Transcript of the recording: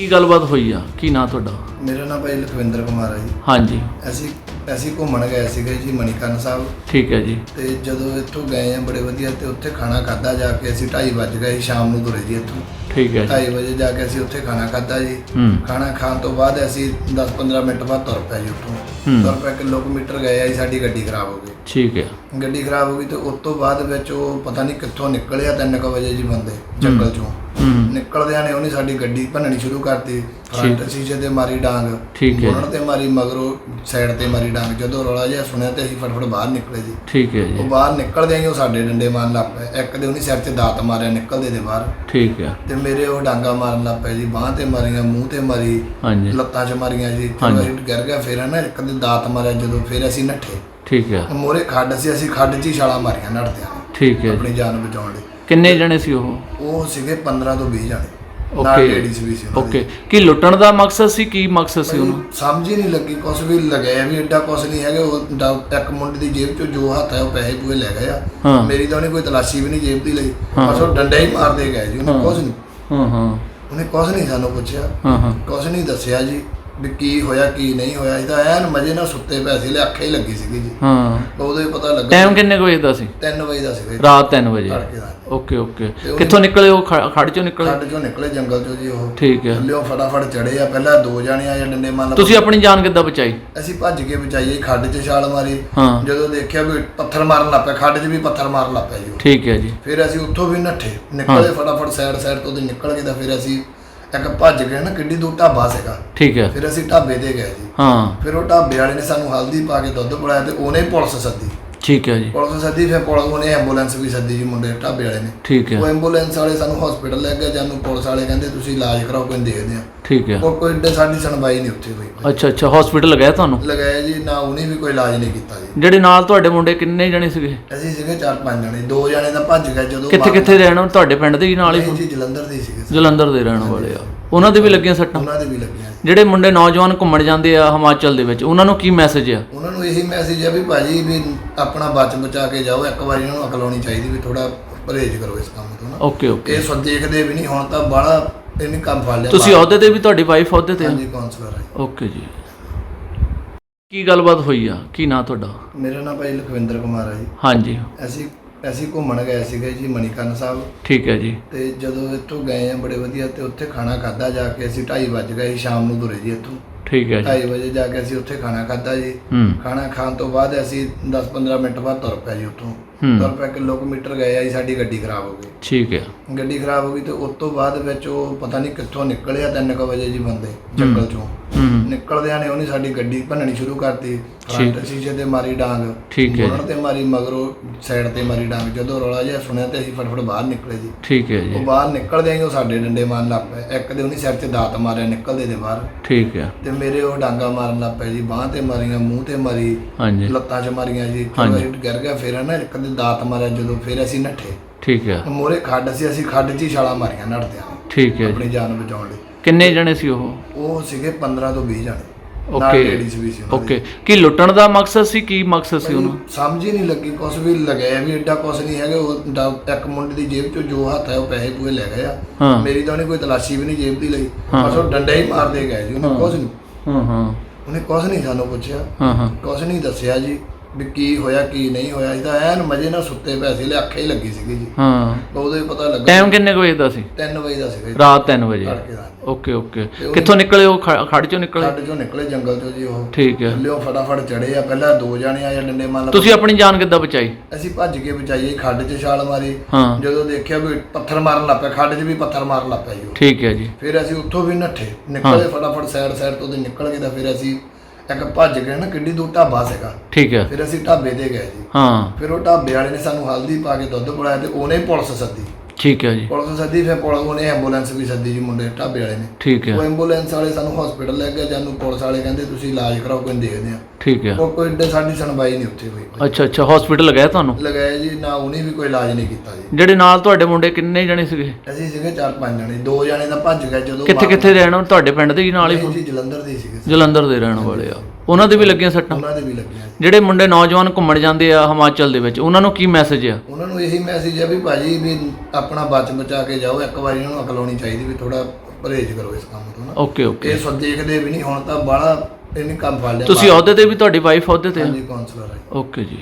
ਕੀ ਗੱਲਬਾਤ ਹੋਈ ਆ? ਕੀ ਨਾਂ ਤੁਹਾਡਾ? ਮੇਰਾ ਨਾਮ ਭਾਈ ਲਖਵਿੰਦਰ ਕੁਮਾਰ ਹੈ ਜੀ। ਹਾਂਜੀ। ਅਸੀਂ ਅਸੀਂ ਘੁੰਮਣ ਗਏ ਸੀਗੇ ਜੀ ਮਣੀਕਰਨ ਸਾਹਿਬ। ਠੀਕ ਹੈ ਜੀ। ਤੇ ਜਦੋਂ ਇੱਥੋਂ ਗਏ ਆ ਬੜੇ ਵਧੀਆ ਤੇ ਉੱਥੇ ਖਾਣਾ ਖਾਦਾ ਜਾ ਕੇ ਅਸੀਂ 2:30 ਵੱਜ ਗਏ ਸ਼ਾਮ ਨੂੰ ਤੁਰੇ ਜੀ ਇੱਥੋਂ। ਠੀਕ ਹੈ ਜੀ। 2:30 ਵਜੇ ਜਾ ਕੇ ਅਸੀਂ ਉੱਥੇ ਖਾਣਾ ਖਾਦਾ ਜੀ। ਖਾਣਾ ਖਾਣ ਤੋਂ ਬਾਅਦ ਅਸੀਂ 10-15 ਮਿੰਟ ਬਾਅਦ ਤੁਰ ਪਏ ਜੀ ਉੱਥੋਂ। ਤੁਰ ਪਏ ਕਿਲੋਮੀਟਰ ਗਏ ਆ ਸਾਡੀ ਗੱਡੀ ਖਰਾਬ ਹੋ ਗਈ। ਠੀਕ ਹੈ। ਗੱਡੀ ਖਰਾਬ ਹੋ ਗਈ ਤੇ ਉਸ ਤੋਂ ਬਾਅਦ ਵਿੱਚ ਉਹ ਪਤਾ ਨਹੀਂ ਕਿੱਥੋਂ ਨਿਕਲਿਆ 3 ਵਜੇ ਜੀ ਬੰਦੇ ਜੰਗਲ ਚੋਂ। ਨਿਕਲਦਿਆਂ ਨੇ ਉਹਨੇ ਸਾਡੀ ਗੱਡੀ ਭੰਨਣੀ ਸ਼ੁਰੂ ਕਰਤੀ। ਫਰੰਟ ਸ਼ੀਸ਼ੇ ਤੇ ਮਾਰੀ ਡਾਂਗ। ਠੀਕ ਹੈ। ਮੁੜਨ ਤੇ ਮਾਰੀ ਮਗਰੋਂ ਸਾਈਡ ਤੇ ਮਾਰੀ ਡਾਂਗ। ਜਦੋਂ ਰੌਲਾ ਜਿਹਾ ਸੁਣਿਆ ਤੇ ਅਸੀਂ ਫਟਫਟ ਬਾਹਰ ਨਿਕਲੇ ਜੀ। ਠੀਕ ਹੈ ਉਹ ਜੀ ਬਾਹਰ ਨਿਕਲਦੇ ਹੀ ਉਹ ਸਾਡੇ ਡੰਡੇ ਮਾਰਨ ਲੱਗ ਪਏ। ਇੱਕ ਦੇ ਉਹਨੇ ਸਿਰ 'ਚ ਦਾਤ ਮਾਰਿਆ ਨਿਕਲਦੇ ਦੇ ਬਾਹਰ। ਠੀਕ ਹੈ। ਤੇ ਮੇਰੇ ਉਹ ਡਾਂਗਾ ਮਾਰਨ ਲੱਗ ਪਏ ਜੀ। ਬਾਹ ਤੇ ਮਾਰੀਆਂ ਮੂੰਹ ਤੇ ਮਾਰੀ ਹਾਂਜੀ। ਲੱਤਾਂ 'ਚ ਮਾਰੀਆਂ ਜੀ। ਚਲੋ ਗਿਰ ਗਿਆ ਫਿਰ ਨਾ ਇੱਕ ਦੇ ਦਾਤ ਮਾਰਿਆ ਜਦੋਂ ਫਿਰ ਅਸੀਂ ਨੱਠੇ। ਠੀਕ ਹੈ। ਮੋਰੇ ਖੱਡ ਸੀ ਅਸੀਂ ਖੱਡ 'ਚ ਹੀ ਛਾਲਾਂ ਮਾਰੀਆਂ ਨੱਠਦਿਆਂ। ਨੇ, ਠੀਕ ਹੈ। ਆਪਣੀ ਜਾਨ ਬਚਾਉਣ ਲਈ। ਕਿੰਨੇ ਜਣੇ ਸੀ ਉਹ? ਉਹ ਸੀਗੇ 15 ਤੋਂ 20 ਜਾਣੇ। ਨਾਲ ਓਕੇ ਲੇਡੀਜ਼ ਵੀ ਸੀ ਉਹਨਾਂ। ਓਕੇ ਕੀ ਲੁੱਟਣ ਦਾ ਮਕਸਦ ਸੀ ਕੀ ਮਕਸਦ ਸੀ ਉਹਨੂੰ? ਸਮਝ ਹੀ ਨਹੀਂ ਲੱਗੀ ਕੁਛ ਵੀ ਲਗਾਇਆ ਵੀ ਐਡਾ ਕੁਛ ਨਹੀਂ ਹੈਗਾ ਉਹ ਡਾ- ਇੱਕ ਮੁੰਡੇ ਦੀ ਜੇਬ ਚੋਂ ਜੋ ਹੱਥ ਹੈ ਉਹ ਪੈਸੇ ਪੂਏ ਲੈ ਗਏ ਆ। ਮੇਰੀ ਤਾਂ ਉਹਨੇ ਕੋਈ ਤਲਾਸ਼ੀ ਵੀ ਨਹੀਂ ਜੇਬ ਦੀ ਲਈ। ਬਸ ਉਹ ਡੰਡਾ ਹੀ ਮਾਰਦੇ ਗਏ ਜੀ ਉਹਨੇ। ਕੁਛ ਨਹੀਂ। ਹਾਂ ਹਾਂ। ਉਹਨੇ ਕੁਛ ਨਹੀਂ ਸਾਨੂੰ ਪੁੱਛਿਆ। ਹਾਂ ਹਾਂ। ਕੁਛ ਨਹੀਂ ਦੱਸਿਆ ਜੀ। ਵੀ ਕੀ ਹੋਇਆ ਕੀ ਨਹੀਂ ਹੋਇਆ। ਇਹ ਤਾਂ ਐਨ ਮਜੇ ਨਾਲ ਸੁੱਤੇ ਪਏ ਸੀ ਲੈ ਅੱਖੇ ਹੀ ਲੱਗੀ ਸੀਗੀ ਜੀ। ਹਾਂ। ਉਦੋਂ ਹੀ ਪਤਾ ਲੱਗਾ ਟਾਈਮ ਕਿੰਨੇ ਕੁ ਵਜੇ ਦਾ ਸੀ? 3 ਵਜੇ ਦਾ ਜੀ, ਰਾਤ 3 ਵਜੇ। ਤੜਕੇ ਦਾ। Okay okay. ਕਿੱਥੋਂ ਨਿਕਲੇ ਉਹ? ਖੜ ਚੋਂ ਨਿਕਲੇ? ਖੱਡ ਚੋਂ ਨਿਕਲੇ ਜੰਗਲ ਚੋਂ ਜੀ ਉਹ। ਠੀਕ ਹੈ। ਥੱਲਿਓ ਫਟਾਫਟ ਚੜੇ ਆ ਪਹਿਲਾਂ ਦੋ ਜਾਣੇ ਆ ਜਾਂ ਡੰਡੇ ਮੰਨ ਲਓ ਤੁਸੀਂ ਆਪਣੀ ਜਾਨ ਕਿੱਦਾਂ ਬਚਾਈ? ਅਸੀਂ ਭੱਜ ਕੇ ਬਚਾਈਏ ਖੱਡ 'ਚ ਛਾਲ ਮਾਰੀ। ਹਾਂ। ਜਦੋਂ ਦੇਖਿਆ ਵੀ ਪੱਥਰ ਮਾਰਨ ਲੱਗ ਪਿਆ ਖੱਡ 'ਚ ਵੀ ਪੱਥਰ ਮਾਰਨ ਲੱਗ ਪਿਆ ਜੀ ਉਹ। ਠੀਕ ਹੈ ਜੀ। ਫਿਰ ਅਸੀਂ ਉੱਥੋਂ ਵੀ ਨੱਠੇ ਨਿਕਲੇ ਫਟਾਫਟ ਸਾਈਡ ਸਾਈਡ ਤੋਂ ਦੀ ਨਿਕਲ ਕੇ ਤਾਂ ਫਿਰ ਅਸੀਂ ਇੱਕ ਭੱਜ ਗਏ ਨਾ ਕਿੱਡੀ ਦੂਰ ਢਾਬਾ ਸੀਗਾ। ਠੀਕ ਹੈ। ਫਿਰ ਅਸੀਂ ਢਾਬੇ ਤੇ ਗਏ ਜੀ। ਹਾਂ। ਫਿਰ ਉਹ ਢਾਬੇ ਵਾਲੇ ਨੇ ਸਾਨੂੰ ਹਲਦੀ ਪਾ ਕੇ ਦੁੱਧ ਪਿਲਾਇਆ ਤੇ ਉਹਨੇ ਪੁਲਿਸ ਸੱਦੀ। ਠੀਕ ਹੈ ਜੀ। ਪੁਲਿਸ ਸੱਦੀ ਫਿਰ ਪੁਲਿਸ ਉਹਨੇ ਐਂਬੂਲੈਂਸ ਵੀ ਸੱਦੀ ਜੀ ਮੁੰਡੇ ਢਾਬੇ ਵਾਲੇ ਨੇ। ਠੀਕ ਹੈ। ਉਹ ਐਂਬੂਲੈਂਸ ਵਾਲੇ ਸਾਨੂੰ ਹਸਪੀਟਲ ਲੈ ਗਏ ਜਾਨੂੰ ਪੁਲਿਸ ਵਾਲੇ ਕਹਿੰਦੇ ਤੁਸੀਂ ਇਲਾਜ ਕਰਾਓ ਕੋਈ ਦੇਖਦੇ ਆ ਠੀਕ ਹੈ। ਉਹ ਕੋਈ ਏਡੇ ਸਾਡੀ ਸੁਣਵਾਈ ਨਹੀਂ ਉੱਥੇ ਹੋਈ। ਅੱਛਾ ਅੱਛਾ ਹਸਪੀਟਲ ਲਗਾਇਆ ਤੁਹਾਨੂੰ? ਲਗਾਇਆ ਜੀ ਨਾ ਉਹਨੇ ਵੀ ਕੋਈ ਇਲਾਜ ਨਹੀਂ ਕੀਤਾ ਜੀ। ਜਿਹੜੇ ਨਾਲ ਤੁਹਾਡੇ ਮੁੰਡੇ ਕਿੰਨੇ ਜਣੇ ਸੀਗੇ? ਅਸੀਂ ਸੀਗੇ ਚਾਰ ਪੰਜ ਜਣੇ ਦੋ ਜਣੇ ਤਾਂ ਭੱਜ ਗਏ ਜਦੋਂ ਕਿੱਥੇ ਕਿੱਥੇ ਰਹਿਣ? ਤੁਹਾਡੇ ਪਿੰਡ ਦੇ ਹੀ ਨਾਲ ਹੀ ਜੀ ਜਲੰਧਰ ਦੇ ਸੀਗੇ। ਜਲੰਧਰ ਦੇ ਰਹਿਣ ਵਾਲੇ ਆ। ਉਹਨਾਂ ਦੇ ਵੀ ਲੱਗੀਆਂ ਸੱਟਾਂ? ਉਹਨਾਂ ਦੇ ਵੀ ਲੱਗੀਆਂ। ਜਿਹੜੇ ਮੁੰਡੇ ਨੌਜਵਾਨ ਘੁੰਮਣ ਜਾਂਦੇ ਆ ਹਿਮਾਚਲ ਦੇ ਵਿੱਚ ਉਹਨਾਂ ਨੂੰ ਕੀ ਮੈਸੇਜ ਆ? ਉਹਨਾਂ ਨੂੰ ਇਹੀ ਮੈਸੇਜ ਹੈ ਵੀ ਭਾਜੀ ਵੀ ਆਪਣਾ ਬਚ ਬਚਾ ਕੇ ਜਾਓ ਇੱਕ ਵਾਰੀ ਉਹਨਾਂ ਨੂੰ ਅਕਲ ਆਉਣੀ ਚਾਹੀਦੀ ਵੀ ਥੋੜਾ ਪਰਹੇਜ਼ ਕਰੋ ਇਸ ਕੰਮ ਤੋਂ ਨਾ। ਓਕੇ ਓਕੇ ਇਹ ਸੋ ਦੇਖਦੇ ਵੀ ਨਹੀਂ ਹੁਣ ਤਾਂ ਬਾਹਲਾ ਇਹਨੇ ਕੰਮ ਫੜ ਲਿਆ ਤੁਸੀਂ ਅਹੁਦੇ ਤੇ ਵੀ ਤੁਹਾਡੀ ਵਾਈਫ ਅਹੁਦੇ ਤੇ ਆ? ਹਾਂਜੀ ਕਾਉਂਸਲਰ ਹੈ ਓਕੇ ਜੀ। ਕੀ ਗੱਲਬਾਤ ਹੋਈ ਆ? ਕੀ ਨਾਂ ਤੁਹਾਡਾ? ਮੇਰਾ ਨਾਮ ਭਾਈ ਲਖਵਿੰਦਰ ਕੁਮਾਰ ਹੈ ਜੀ। ਹਾਂਜੀ। ਅਸੀਂ ਅਸੀਂ ਘੁੰਮਣ ਗਏ ਸੀਗੇ ਜੀ ਮਣੀਕਰਨ ਸਾਹਿਬ। ਠੀਕ ਹੈ ਜੀ। ਤੇ ਜਦੋਂ ਇੱਥੋਂ ਗਏ ਆ ਬੜੇ ਵਧੀਆ ਤੇ ਉੱਥੇ ਖਾਣਾ ਖਾਦਾ ਜਾ ਕੇ ਅਸੀਂ 2:30 ਵੱਜ ਗਏ ਸ਼ਾਮ ਨੂੰ ਤੁਰੇ ਜੀ ਇੱਥੋਂ। ਠੀਕ ਹੈ ਜੀ। 2:30 ਵਜੇ ਜਾ ਕੇ ਅਸੀਂ ਉੱਥੇ ਖਾਣਾ ਖਾਦਾ ਜੀ। ਖਾਣਾ ਖਾਣ ਤੋਂ ਬਾਅਦ ਅਸੀਂ 10-15 ਮਿੰਟ ਬਾਅਦ ਤੁਰ ਪਏ ਜੀ ਉੱਥੋਂ। ਤੁਰ ਪਏ ਕਿਲੋਮੀਟਰ ਗਏ ਆ ਜੀ ਸਾਡੀ ਗੱਡੀ ਖਰਾਬ ਹੋ ਗਈ। ਠੀਕ ਹੈ। ਗੱਡੀ ਖਰਾਬ ਹੋ ਗਈ ਤੇ ਉਸ ਤੋਂ ਬਾਅਦ ਵਿੱਚ ਉਹ ਪਤਾ ਨਹੀਂ ਕਿੱਥੋਂ ਨਿਕਲਿਆ 3 ਵਜੇ ਜੀ ਬੰਦੇ ਜੰਗਲ ਚੋਂ। ਨਿਕਲਦਿਆਂ ਨੇ ਉਹਨੇ ਸਾਡੀ ਗੱਡੀ ਭੰਨਣੀ ਸ਼ੁਰੂ ਕਰਤੀ। ਫਰੰਟ ਸ਼ੀਸ਼ੇ ਤੇ ਮਾਰੀ ਡਾਂਗ। ਠੀਕ ਹੈ ਮੁੜਨ ਤੇ ਮਾਰੀ ਮਗਰੋਂ ਸਾਈਡ ਤੇ ਮਾਰੀ ਡਾਂਗ। ਜਦੋਂ ਰੌਲਾ ਜਿਹਾ ਸੁਣਿਆ ਤੇ ਅਸੀਂ ਫਟਫਟ ਬਾਹਰ ਨਿਕਲੇ ਜੀ। ਠੀਕ ਹੈ ਉਹ ਜੀ ਬਾਹਰ ਨਿਕਲਦੇ ਹੀ ਉਹ ਸਾਡੇ ਡੰਡੇ ਮਾਰਨ ਲੱਗ ਪਏ। ਇੱਕ ਦੇ ਉਹਨੇ ਸਿਰ 'ਚ ਦਾਤ ਮਾਰਿਆ ਨਿਕਲਦੇ ਦੇ ਬਾਹਰ। ਠੀਕ ਹੈ। ਤੇ ਮੇਰੇ ਉਹ ਡਾਂਗਾ ਮਾਰਨ ਲੱਗ ਪਏ ਜੀ। ਬਾਹ ਤੇ ਮਾਰੀਆਂ ਮੂੰਹ ਤੇ ਮਾਰੀ। ਹਾਂਜੀ। ਲੱਤਾਂ 'ਚ ਮਾਰੀਆਂ ਜੀ। ਇਹ ਗਿਰ ਗਿਆ ਫਿਰ ਨਾ ਇੱਕ ਦੇ ਦਾਤ ਮਾਰਿਆ ਜਦੋਂ ਫਿਰ ਅਸੀਂ ਨੱਠੇ। ਠੀਕ ਹੈ। ਮੋਰੇ ਖੱਡ ਸੀ ਅਸੀਂ ਖੱਡ 'ਚ ਹੀ ਛਾਲਾਂ ਮਾਰੀਆਂ ਨੱਠਦਿਆਂ। ਠੀਕ ਹੈ ਆਪਣੀ ਜਾਨ ਬਚਾਉਣ ਲਈ। ਕਿੰਨੇ ਜਣੇ ਸੀ ਉਹ? ਉਹ ਸੀਗੇ 15 ਤੋਂ 20 ਜਾਣੇ। ਓਕੇ ਲੇਡੀਜ਼ ਵੀ ਸੀ ਉਹਨਾਂ ਦੇ। ਓਕੇ ਕੀ ਲੁੱਟਣ ਦਾ ਮਕਸਦ ਸੀ ਕੀ ਮਕਸਦ ਸੀ ਉਹਨੂੰ? ਸਮਝ ਹੀ ਨਹੀਂ ਲੱਗੀ ਕੁਛ ਵੀ ਲਗਾਇਆ ਵੀ ਐਡਾ ਕੁਛ ਨਹੀਂ ਹੈਗਾ ਉਹ ਡਾ- ਇੱਕ ਮੁੰਡੇ ਦੀ ਜੇਬ ਚੋਂ ਜੋ ਹੱਥ ਹੈ ਉਹ ਪੈਸੇ ਪੂਏ ਲੈ ਗਏ ਆ। ਮੇਰੀ ਤਾਂ ਉਹਨੇ ਕੋਈ ਤਲਾਸ਼ੀ ਵੀ ਨਹੀਂ ਜੇਬ ਦੀ ਲਈ। ਬਸ ਉਹ ਡੰਡਾ ਹੀ ਮਾਰਦੇ ਗਏ ਜੀ ਉਹਨੇ ਕੁਛ ਨਹੀਂ। ਹਾਂ ਹਾਂ। ਉਹਨੇ ਕੁਛ ਨਹੀਂ ਸਾਨੂੰ ਪੁੱਛਿਆ। ਹਾਂ ਹਾਂ। ਕੁਛ ਨਹੀਂ ਦੱਸਿਆ ਜੀ। ਵੀ ਕੀ ਹੋਇਆ ਕੀ ਨਹੀਂ ਹੋਇਆ। ਤਾਂ ਐਨ ਮਜੇ ਨਾਲ ਸੁੱਤੇ ਪਏ ਸੀ ਲੈ ਅੱਖੇ ਹੀ ਲੱਗੀ ਸੀਗੀ ਜੀ। ਹਾਂ। ਉਦੋਂ ਹੀ ਪਤਾ ਲੱਗਾ ਟਾਈਮ ਕਿੰਨੇ ਕੁ ਵਜੇ ਦਾ ਸੀ? 3 ਵਜੇ ਦਾ ਸੀਗਾ ਜੀ, ਰਾਤ 3 ਵਜੇ। ਤੜਕੇ ਦਾ। Okay okay. ਕਿੱਥੋਂ ਨਿਕਲੇ ਉਹ? ਖ- ਖੜ ਚੋਂ ਨਿਕਲੇ? ਖੱਡ ਚੋਂ ਨਿਕਲੇ ਜੰਗਲ ਚੋਂ ਜੀ ਉਹ। ਠੀਕ ਹੈ। ਥੱਲਿਓ ਫਟਾਫਟ ਚੜੇ ਆ। ਪਹਿਲਾਂ ਦੋ ਜਾਣੇ ਆ ਜਾਂ ਡੰਡੇ ਮੰਨ ਲਓ ਤੁਸੀਂ ਆਪਣੀ ਜਾਨ ਕਿੱਦਾਂ ਬਚਾਈ? ਅਸੀਂ ਭੱਜ ਕੇ ਬਚਾਈਏ ਖੱਡ 'ਚ ਛਾਲ ਮਾਰੀ। ਹਾਂ। ਜਦੋਂ ਦੇਖਿਆ ਵੀ ਪੱਥਰ ਮਾਰਨ ਲੱਗ ਪਿਆ ਖੱਡ 'ਚ ਵੀ ਪੱਥਰ ਮਾਰਨ ਲੱਗ ਪਿਆ ਜੀ ਉਹ। ਠੀਕ ਹੈ ਜੀ। ਫਿਰ ਅਸੀਂ ਉੱਥੋਂ ਵੀ ਨੱਠੇ। ਨਿਕਲੇ ਫਟਾਫਟ ਸਾਈਡ ਸਾਈਡ ਤੋਂ ਦੀ ਨਿਕਲ ਕੇ ਤਾਂ ਫਿਰ ਅਸੀਂ ਇੱਕ ਭੱਜ ਗਏ ਨਾ ਕਿੱਡੀ ਦੂਰ ਢਾਬਾ ਸੀਗਾ। ਠੀਕ ਹੈ। ਫਿਰ ਅਸੀਂ ਢਾਬੇ ਤੇ ਗਏ ਜੀ। ਹਾਂ। ਫਿਰ ਉਹ ਢਾਬੇ ਵਾਲੇ ਨੇ ਸਾਨੂੰ ਹਲਦੀ ਪਾ ਕੇ ਦੁੱਧ ਪਿਲਾਇਆ ਤੇ ਉਹਨੇ ਪੁਲਿਸ ਸੱਦੀ। ਠੀਕ ਹੈ ਜੀ। ਪੁਲਿਸ ਸੱਦੀ ਫਿਰ ਪੁਲਿਸ ਉਹਨੇ ਐਂਬੂਲੈਂਸ ਵੀ ਸੱਦੀ ਜੀ ਮੁੰਡੇ ਢਾਬੇ ਵਾਲੇ ਨੇ। ਠੀਕ ਹੈ। ਉਹ ਐਂਬੂਲੈਂਸ ਵਾਲੇ ਸਾਨੂੰ ਹਸਪੀਟਲ ਲੈ ਗਏ ਜਾਨੂੰ ਪੁਲਿਸ ਵਾਲੇ ਕਹਿੰਦੇ ਤੁਸੀਂ ਇਲਾਜ ਕਰਾਓ ਕੋਈ ਦੇਖਦੇ ਆ ਠੀਕ ਹੈ। ਉਹ ਕੋਈ ਏਡੇ ਸਾਡੀ ਸੁਣਵਾਈ ਨਹੀਂ ਉੱਥੇ ਹੋਈ। ਅੱਛਾ ਅੱਛਾ ਹਸਪੀਟਲ ਲਗਾਇਆ ਤੁਹਾਨੂੰ? ਲਗਾਇਆ ਜੀ ਨਾ ਉਹਨੇ ਵੀ ਕੋਈ ਇਲਾਜ ਨਹੀਂ ਕੀਤਾ ਜੀ। ਜਿਹੜੇ ਨਾਲ ਤੁਹਾਡੇ ਮੁੰਡੇ ਕਿੰਨੇ ਜਣੇ ਸੀਗੇ? ਅਸੀਂ ਸੀਗੇ ਚਾਰ ਪੰਜ ਜਣੇ ਦੋ ਜਣੇ ਤਾਂ ਭੱਜ ਗਏ ਜਦੋਂ ਕਿੱਥੇ ਕਿੱਥੇ ਰਹਿਣ? ਤੁਹਾਡੇ ਪਿੰਡ ਦੇ ਹੀ ਨਾਲ ਹੀ ਜੀ ਜਲੰਧਰ ਦੇ ਸੀਗੇ। ਜਲੰਧਰ ਦੇ ਰਹਿਣ ਵਾਲੇ ਆ। ਉਹਨਾਂ ਦੇ ਵੀ ਲੱਗੀਆਂ ਸੱਟਾਂ? ਉਹਨਾਂ ਦੇ ਵੀ ਲੱਗੀਆਂ। ਜਿਹੜੇ ਮੁੰਡੇ ਨੌਜਵਾਨ ਘੁੰਮਣ ਜਾਂਦੇ ਆ ਹਿਮਾਚਲ ਦੇ ਵਿੱਚ ਉਹਨਾਂ ਨੂੰ ਕੀ ਮੈਸੇਜ ਆ? ਉਹਨਾਂ ਨੂੰ ਇਹੀ ਮੈਸੇਜ ਹੈ ਵੀ ਭਾਜੀ ਵੀ ਆਪਣਾ ਬਚ ਬਚਾ ਕੇ ਜਾਓ ਇੱਕ ਵਾਰੀ ਉਹਨਾਂ ਨੂੰ ਅਕਲ ਆਉਣੀ ਚਾਹੀਦੀ ਵੀ ਥੋੜਾ ਪਰਹੇਜ਼ ਕਰੋ ਇਸ ਕੰਮ ਤੋਂ ਨਾ। ਓਕੇ ਓਕੇ ਇਹ ਸੋ ਦੇਖਦੇ ਵੀ ਨਹੀਂ ਹੁਣ ਤਾਂ ਬਾਹਲਾ ਇਹਨੇ ਕੰਮ ਫੜ ਲਿਆ। ਤੁਸੀਂ ਅਹੁਦੇ ਤੇ ਵੀ ਤੁਹਾਡੀ ਵਾਈਫ ਅਹੁਦੇ ਤੇ ਆ? ਹਾਂਜੀ ਕਾਉਂਸਲਰ ਹੈ ਓਕੇ ਜੀ।